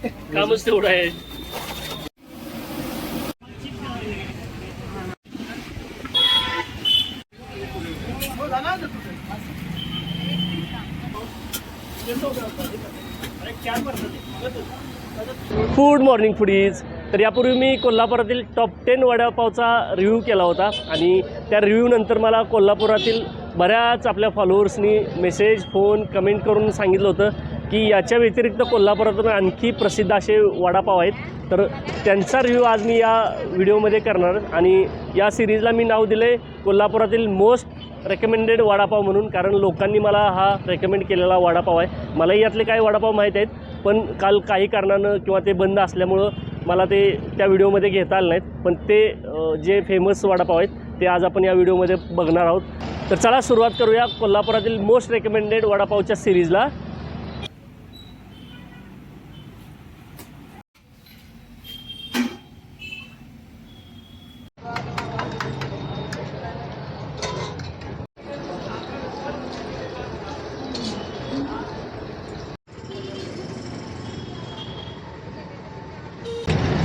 कामच तेवढं आहे. फूड मॉर्निंग फुडीज तर यापूर्वी मी कोल्हापुरातील टॉप टेन वडापावचा रिव्ह्यू केला होता आणि त्या रिव्ह्यूनंतर मला कोल्हापुरातील बऱ्याच आपल्या फॉलोअर्सनी मेसेज फोन कमेंट करून सांगितलं होतं. की याच्या व्यतिरिक्त कोल्हापुरातून आणखी प्रसिद्ध असे वडापाव आहेत. तर त्यांचा रिव्ह्यू आज मी या व्हिडिओमध्ये करणार. आणि या सिरीजला मी नाव दिलं आहे कोल्हापुरातील मोस्ट रेकमेंडेड वडापाव म्हणून. कारण लोकांनी मला हा रेकमेंड केलेला वडापाव आहे. मलाही यातले काही वडापाव माहीत आहेत. पण काल काही कारणानं किंवा ते बंद असल्यामुळं मला ते त्या व्हिडिओमध्ये घेता आलं नाहीत. पण ते जे फेमस वडापाव आहेत ते आज आपण या व्हिडिओमध्ये बघणार आहोत. तर चला सुरुवात करूया कोल्हापुरातील मोस्ट रेकमेंडेड वडापावच्या सिरीजला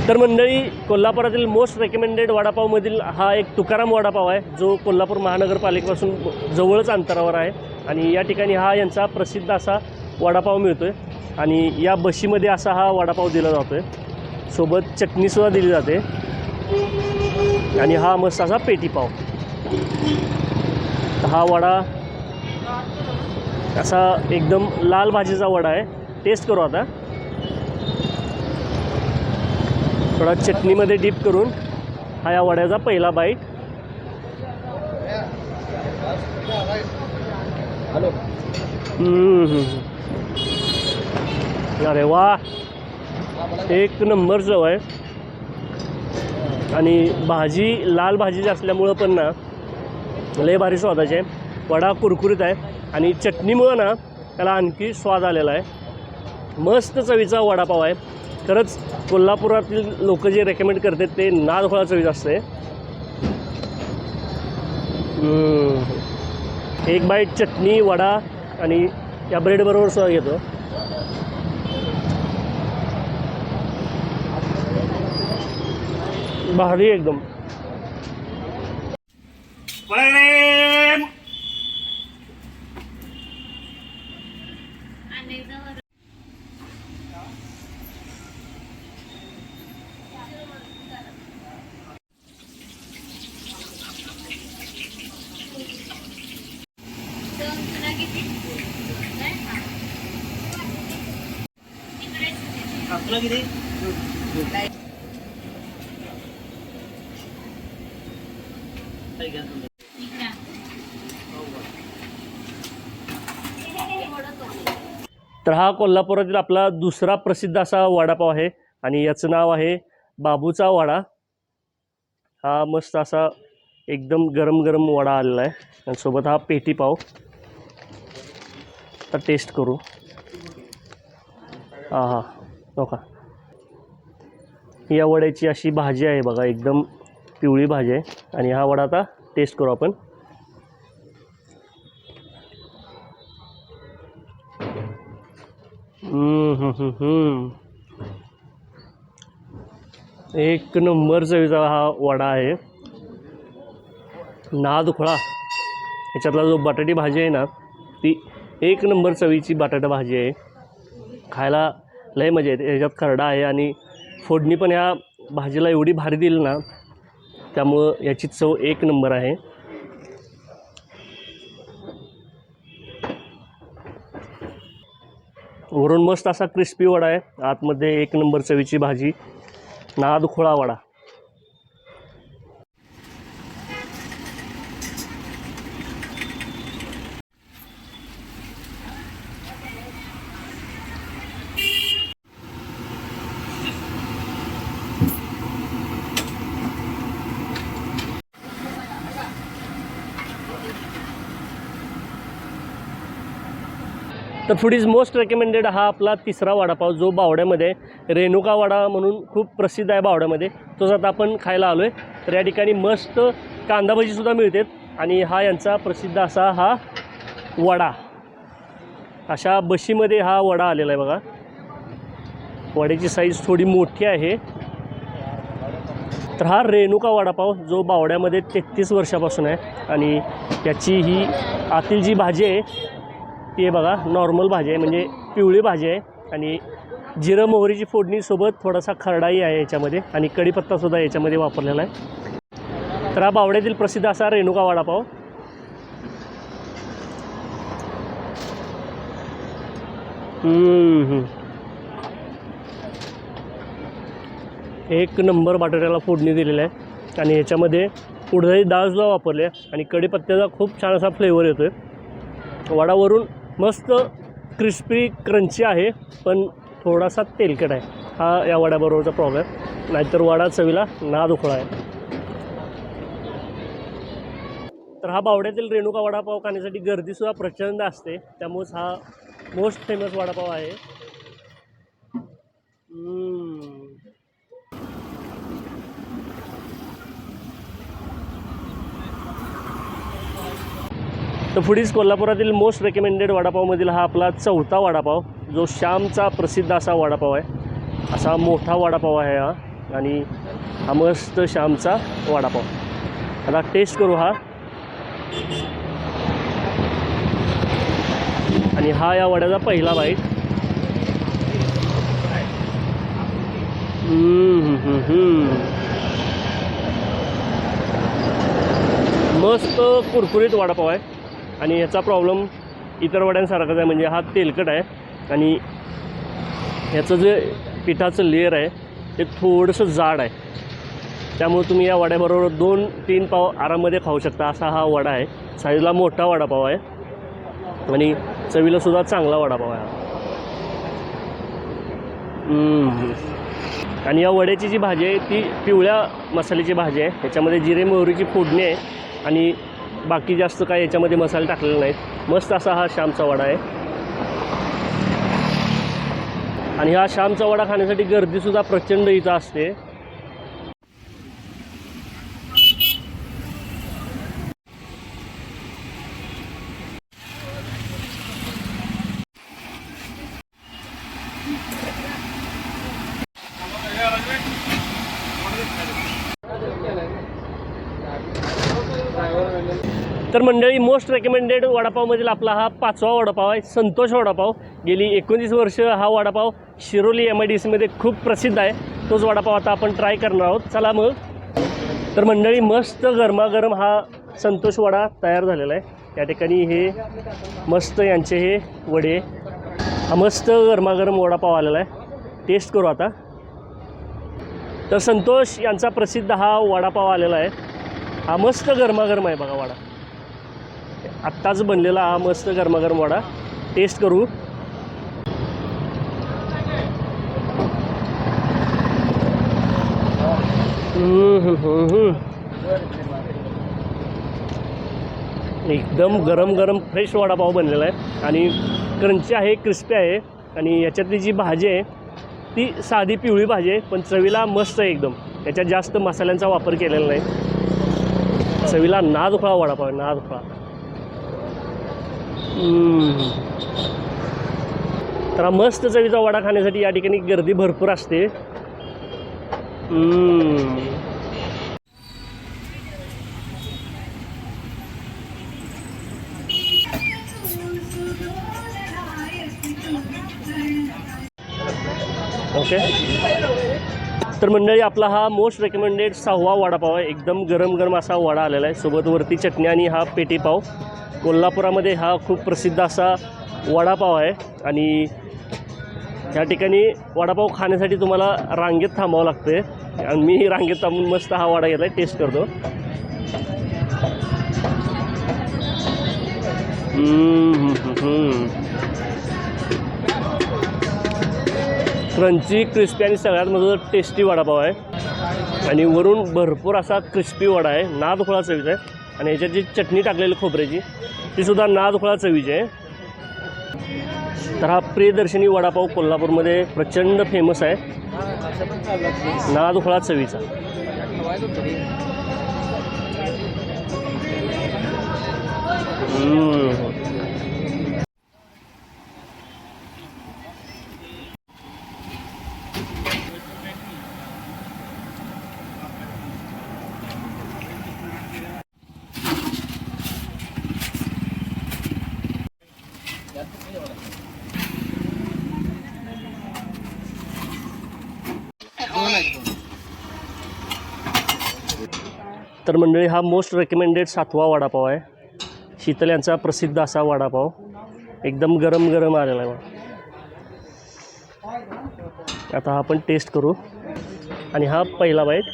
तर मंडळी कोल्हापुरातील मोस्ट रेकमेंडेड वडापावमधील हा एक तुकाराम वडापाव आहे जो कोल्हापूर महानगरपालिकेपासून जवळच अंतरावर आहे. आणि या ठिकाणी हा यांचा प्रसिद्ध असा वडापाव मिळतो आहे आणि या बशीमध्ये असा हा वडापाव दिला जातो आहे सोबत चटणीसुद्धा दिली जाते. आणि हा मस्त असा पेटीपाव हा वडा असा एकदम लाल भाजीचा वडा आहे. टेस्ट करू आता. थोडा चटणीमध्ये डीप करून हा या वड्याचा पहिला बाईट. अरे वा. एक नंबर चव आहे. आणि भाजी लाल भाजी असल्यामुळं पण ना लय भारी स्वादाची आहे. वडा कुरकुरीत आहे. आणि चटणीमुळं ना त्याला आणखी स्वाद आलेला आहे. मस्त चवीचा वडापाव आहे. खरंच कोल्हापुरातील लोक जे रेकमेंड करतात ते नादफळा चवी असते आहे. एक बाईट चटणी वडा आणि या ब्रेडबरोबर सुद्धा घेतो. भारी एकदम. तर हा कोल्हापुरातील आपला दुसरा प्रसिद्ध असा वडापाव आहे आणि याचं नाव आहे बाबूचा वडा. हा मस्त असा एकदम गरम गरम वडा आलेला आहे. आणि सोबत हा पेटी पाव. टेस्ट करू. हां हां हो का? या वड्याची अशी भाजी आहे बघा एकदम पिवळी भाजी आहे. आणि हा वडा आता टेस्ट करू आपण. एक नंबर चवीचा हा वडा आहे. नाद खोळा ह्याच्यातला जो बटाटी भाजी आहे ना ती एक नंबर चवीची बटाटा भाजी आहे. खायला लय मजा येते. ह्याच्यात खरडा आहे आणि फोडणी पण ह्या भाजीला एवढी भारी दिली ना त्यामुळं याची चव एक नंबर आहे. वरून मस्त असा क्रिस्पी वडा आहे. आतमध्ये एक नंबर चवीची भाजी. नाद खोळा वडा. तर फूड इज मोस्ट रेकमेंडेड हा आपला तिसरा वडापाव जो बावड्यामध्ये आहे. रेणुका वडा म्हणून खूप प्रसिद्ध आहे बावड्यामध्ये. तोच आता आपण खायला आलो आहे तर या ठिकाणी मस्त कांदाभजीसुद्धा मिळते मिळतात. आणि हा यांचा प्रसिद्ध असा हा वडा. अशा बशीमध्ये हा वडा आलेला आहे बघा. वड्याची साईज थोडी मोठी आहे. तर हा रेणुका वडापाव जो बावड्यामध्ये तेहतीस वर्षापासून आहे. आणि त्याची ही आतील जी भाजी आहे ती आहे बघा नॉर्मल भाजी आहे म्हणजे पिवळी भाजी आहे. आणि जिरं मोहरीची फोडणीसोबत थोडासा खरडाही आहे याच्यामध्ये आणि कढीपत्तासुद्धा याच्यामध्ये वापरलेला आहे. तर हा बावड्यातील प्रसिद्ध असा रेणुका वडापाव एक नंबर बटाट्याला फोडणी दिलेली आहे. आणि याच्यामध्ये उडदाची डाळसुद्धा वापरली आहे आणि कढीपत्त्याचा खूप छान असा फ्लेवर येतो आहे वडावरून मस्त क्रिस्पी क्रंची आहे पण थोडासा तेलकट आहे. हा या वड्याबरोबरचा प्रॉब्लेम नाहीतर वडा चवीला नाद उखळा आहे. तर हा बावड्यातील रेणुका वडापाव खाण्यासाठी गर्दीसुद्धा प्रचंड असते. त्यामुळेच हा मोस्ट फेमस वडापाव आहे. तर पुढील कोल्हापुरातील मोस्ट रेकमेंडेड वडापावमधील हा आपला चौथा वडापाव जो श्यामचा प्रसिद्ध असा वडापाव आहे. असा मोठा वडापाव आहे हा. आणि हा मस्त श्यामचा वडापाव. आता टेस्ट करू हा. आणि हा या वड्याचा पहिला बाईट मस्त कुरकुरीत वडापाव आहे. आणि ह्याचा प्रॉब्लेम इतर वड्यांसारखाच आहे. म्हणजे हा तेलकट आहे आणि ह्याचं जे पिठाचं लेअर आहे ते थोडंसं जाड आहे. त्यामुळे तुम्ही या वड्याबरोबर दोन तीन पाव आरामध्ये खाऊ शकता. असा हा वडा आहे. साईजला मोठा वडापाव आहे. आणि चवीलासुद्धा चांगला वडापाव आहे आणि या वड्याची जी भाजी आहे ती पिवळ्या मसाल्याची भाजी आहे. ह्याच्यामध्ये जिरे मोहरीची फोडणी आहे. आणि बाकी जास्त काय याच्यामध्ये मसाले टाकलेले नाहीत. मस्त असा हा श्यामचा वडा आहे. आणि हा श्यामचा वडा खाण्यासाठी गर्दीसुद्धा प्रचंड इथं असते तर मंडळी मोस्ट रेकमेंडेड वडापावमधील आपला हा पाचवा वडापाव आहे संतोष वडापाव. गेली एकोणीस वर्ष हा vada pav Shiroli M I D सीमध्ये खूप प्रसिद्ध आहे. तोच वडापाव आता आपण ट्राय करणार आहोत. चला मग. तर मंडळी मस्त गरमागरम हा संतोष वडा तयार झालेला आहे. त्या ठिकाणी हे मस्त यांचे हे वडे. हा मस्त गरमागरम वडापाव आलेला आहे. टेस्ट करू आता. तर संतोष यांचा प्रसिद्ध हा वडापाव आलेला आहे. हा मस्त गरमागरम आहे बघा वडा. आत्ताच बनलेला हा मस्त गरमागरम वडा. टेस्ट करू. एकदम गरम गरम फ्रेश वडापाव बनलेला आहे. आणि क्रंची आहे क्रिस्पी आहे. आणि याच्यातली जी भाजी आहे ती साधी पिवळी भाजी आहे पण चवीला मस्त आहे एकदम. याच्यात जास्त मसाल्यांचा वापर केलेला नाही. चवीला नाद वडापाव आहे नाद तर हा मस्त चवीचा वडा खाण्यासाठी या ठिकाणी गर्दी भरपूर असते. हम्म. ओके तर मंडळी आपला हा मोस्ट रेकमेंडेड सहावा वडापाव आहे. एकदम गरम गरम असा वडा आलेला आहे. सोबत वरती चटणी आणि हा पेटी पाव. कोल्हापुरामध्ये हा खूप प्रसिद्ध असा वडापाव आहे. आणि ह्या ठिकाणी वडापाव खाण्यासाठी तुम्हाला रांगेत थांबावं लागते आणि मी रांगेत थांबून मस्त हा वडा घेतला टेस्ट करतो. क्रंची क्रिस्पी आणि सगळ्यात मधून टेस्टी वडापाव आहे. आणि वरून भरपूर असा क्रिस्पी वडा आहे. नाद उखळा चवीचा आहे आणि याच्यात जी चटणी टाकलेली खोबऱ्याची तीसुद्धा नादखोळा चवीची आहे. तर हा प्रियदर्शनी वडापाव कोल्हापूरमध्ये प्रचंड फेमस आहे. नादखोळा चवीचा हम्म. तर मंडळी हा मोस्ट रेकमेंडेड सातवा वडापाव आहे. शीतल यांचा प्रसिद्ध असा वडापाव. एकदम गरम गरम आलेला आहे आता हा आपण टेस्ट करू. आणि हा पहिला बाईट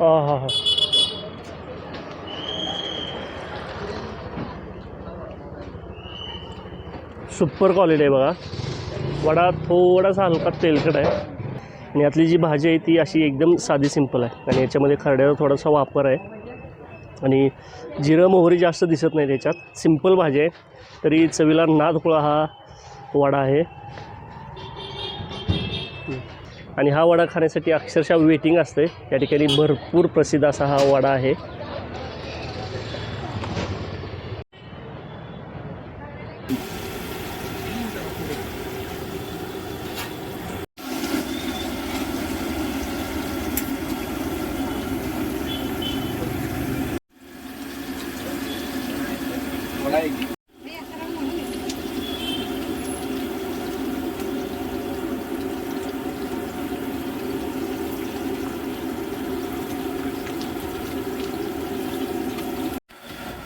हा हा. हा सुपर क्वालिटी आहे बघा. वडा थोडासा हलका तेलकट आहे. आणि यातली जी भाजी आहे ती अशी एकदम साधी सिंपल आहे. आणि याच्यामध्ये खरड्याचा थोडासा वापर आहे. आणि जिरं मोहरी जास्त दिसत नाही त्याच्यात. सिंपल भाजी आहे. तरी चवीला नादखुळा हा वडा आहे. आणि हा वडा खाण्यासाठी अक्षरशः वेटिंग असते. या ठिकाणी भरपूर प्रसिद्ध असा हा वडा आहे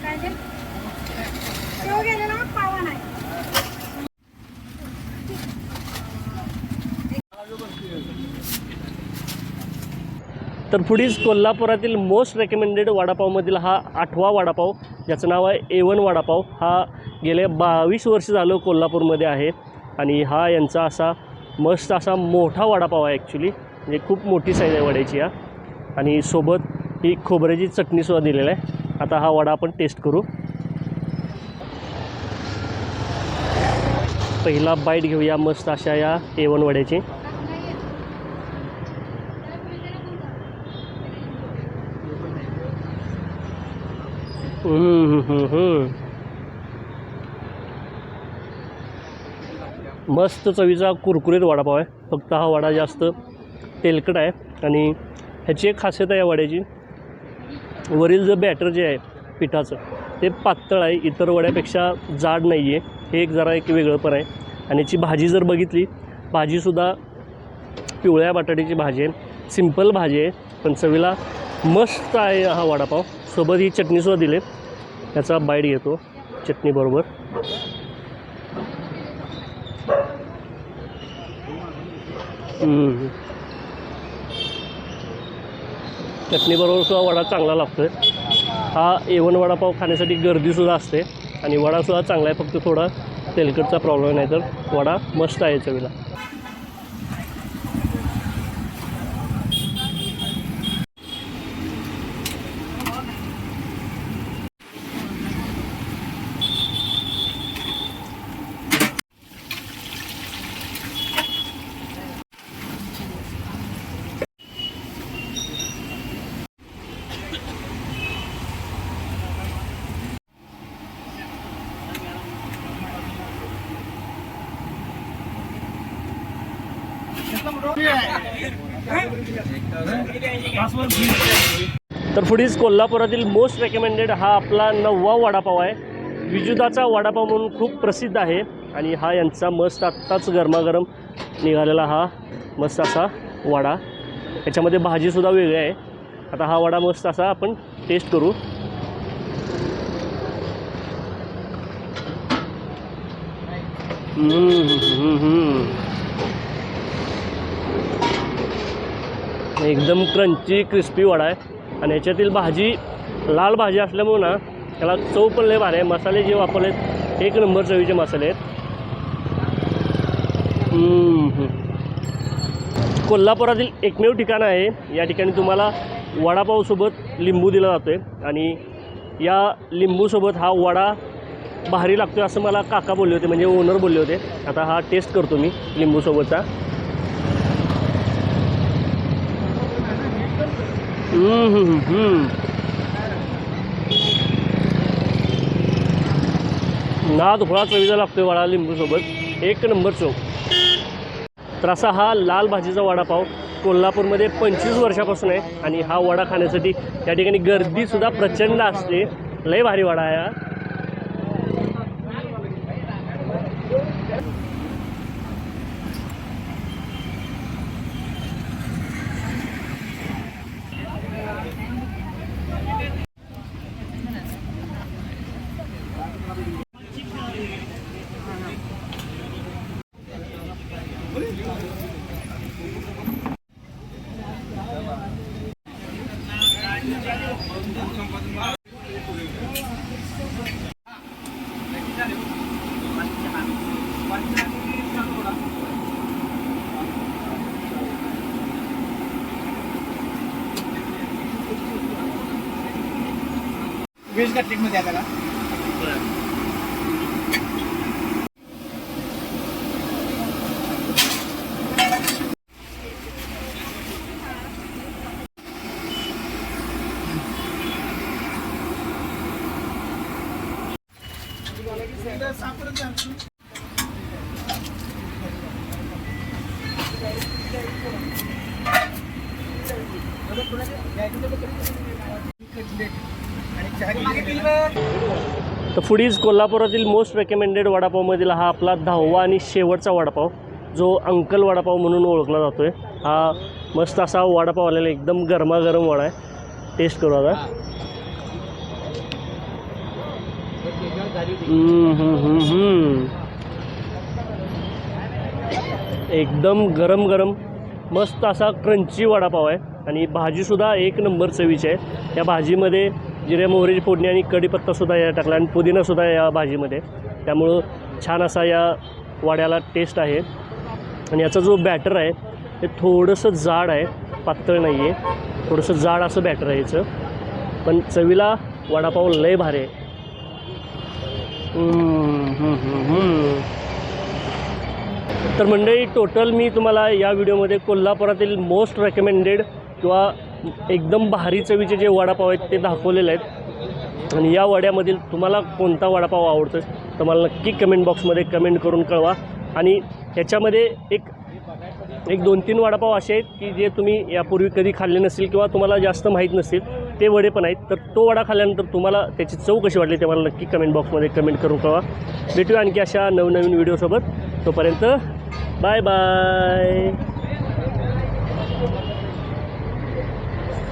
काय ते? शेव गेलेला मग पावा नाही तर पुढीच कोल्हापुरातील मोस्ट रेकमेंडेड वडापावमधील हा आठवा वडापाव ज्याचं नाव आहे ए वन वडापाव हा गेले बावीस वर्ष झालं कोल्हापूरमध्ये आहे. आणि हा यांचा असा मस्त असा मोठा वडापाव आहे ॲक्च्युली म्हणजे खूप मोठी साईज आहे वड्याची हा. आणि सोबत ही खोबऱ्याची चटणीसुद्धा दिलेली आहे. आता हा वडा आपण टेस्ट करू. पहिला बाईट घेऊया मस्त अशा या एवन वड्याची हम्म, हम्म, हम्म. मस्त चवीचा कुरकुरीत वडापाव आहे. फक्त हा वडा जास्त तेलकट आहे आणि ह्याची एक खासियत आहे या वड्याची. वरील जे बॅटर जे आहे पिठाचं ते पातळ आहे इतर वड्यापेक्षा जाड नाही आहे हे एक जरा एक वेगळं पण आहे. आणि याची भाजी जर बघितली भाजीसुद्धा पिवळ्या बटाट्याची भाजी आहे. सिंपल भाजी आहे पण चवीला मस्त आहे हा वडापाव. सोबत ही चटणीसुद्धा दिले याचा बाईट घेतो चटणीबरोबर चटणीबरोबर सुद्धा वडा चांगला लागतो आहे हा एवन वडापाव खाण्यासाठी गर्दीसुद्धा असते. आणि वडासुद्धा चांगला आहे. फक्त थोडा तेलकटचा प्रॉब्लेम नाही तर वडा मस्त आहे चवीला. तर पुढील कोल्हापुरातील मोस्ट रेकमेंडेड हा आपला नववा वडापाव आहे. विजुदाचा वडापाव म्हणून खूप प्रसिद्ध आहे. आणि हा यांचा मस्त आत्ताच गरमागरम निघालेला हा मस्त असा वडा. याच्यामध्ये भाजीसुद्धा वेगळी आहे. आता हा वडा मस्त असा आपण टेस्ट करू. हम्म, हम्म, हम्म. एकदम क्रंची क्रिस्पी वडा आहे. आणि याच्यातील भाजी लाल भाजी असल्यामुळं ना त्याला चव पण लय भारी आहे. मसाले जे वापरले एक नंबर चवीचे मसाले आहेत. कोल्हापुरातील एकमेव ठिकाण आहे. या ठिकाणी तुम्हाला वडापावसोबत लिंबू दिला जातो आहे आणि या लिंबूसोबत हा वडा भारी लागतो असं मला काका बोलले होते म्हणजे ओनर बोलले होते. आता हा टेस्ट करतो मी लिंबूसोबतचा हम्म, हम्म, हम्म. नाद होळा चवीचा लागतोय वडा लिंबूसोबत. एक नंबर चव तर असा हा लाल भाजीचा वडापाव कोल्हापूरमध्ये पंचवीस वर्षापासून आहे आणि हा वडा खाण्यासाठी या ठिकाणी गर्दीसुद्धा प्रचंड असते. लय भारी वडा आहे हा. व्हेज कटलेटमध्ये आहे त्याला तर फुडीज कोल्हापुरातील मोस्ट रेकमेंडेड वडापावमधील हा आपला दहावा आणि शेवटचा वडापाव जो अंकल वडापाव म्हणून ओळखला जातो आहे हा मस्त असा वडापाव आलेला आहे, एकदम गरमागरम वडा आहे. टेस्ट करू आता हम्म, हम्म, हम्म, हम्म. एकदम गरम गरम मस्त असा क्रंची वडापाव आहे. आणि भाजीसुद्धा एक नंबर चवीची आहे. या भाजीमध्ये जिरे मोहरीची फोडणी आणि कढीपत्तासुद्धा या टाकला आणि पुदिनासुद्धा या भाजीमध्ये. त्यामुळं छान असा या वाड्याला टेस्ट आहे. आणि याचा जो बॅटर आहे ते थोडंसं जाड आहे. पातळ नाही आहे थोडंसं जाड असं बॅटर आहे याचं. पण चवीला वडापाव लय भारी आहे हम्म, हम्म, हम्म, हम्म. तर मंडळी टोटल मी तुम्हाला या व्हिडिओमध्ये कोल्हापुरातील मोस्ट रेकमेंडेड किंवा एकदम भारी चवीचे जे वडापाव आहेत ते दाखवलेले आहेत. आणि या वड्यामधील तुम्हाला कोणता वडापाव आवडतो तर मला नक्की कमेंट बॉक्समध्ये कमेंट करून कळवा. आणि ह्याच्यामध्ये एक एक दोन तीन वडापाव असे आहेत की जे तुम्ही यापूर्वी कधी खाल्ले नसतील किंवा तुम्हाला जास्त माहीत नसतील. ते वडे पण आहेत. तर तो वडा खाल्ल्यानंतर तुम्हाला त्याची चव कशी वाटली ते मला नक्की कमेंट बॉक्समध्ये कमेंट करून कळवा. भेटूया आणखी अशा नवनवीन व्हिडिओसोबत तोपर्यंत बाय बाय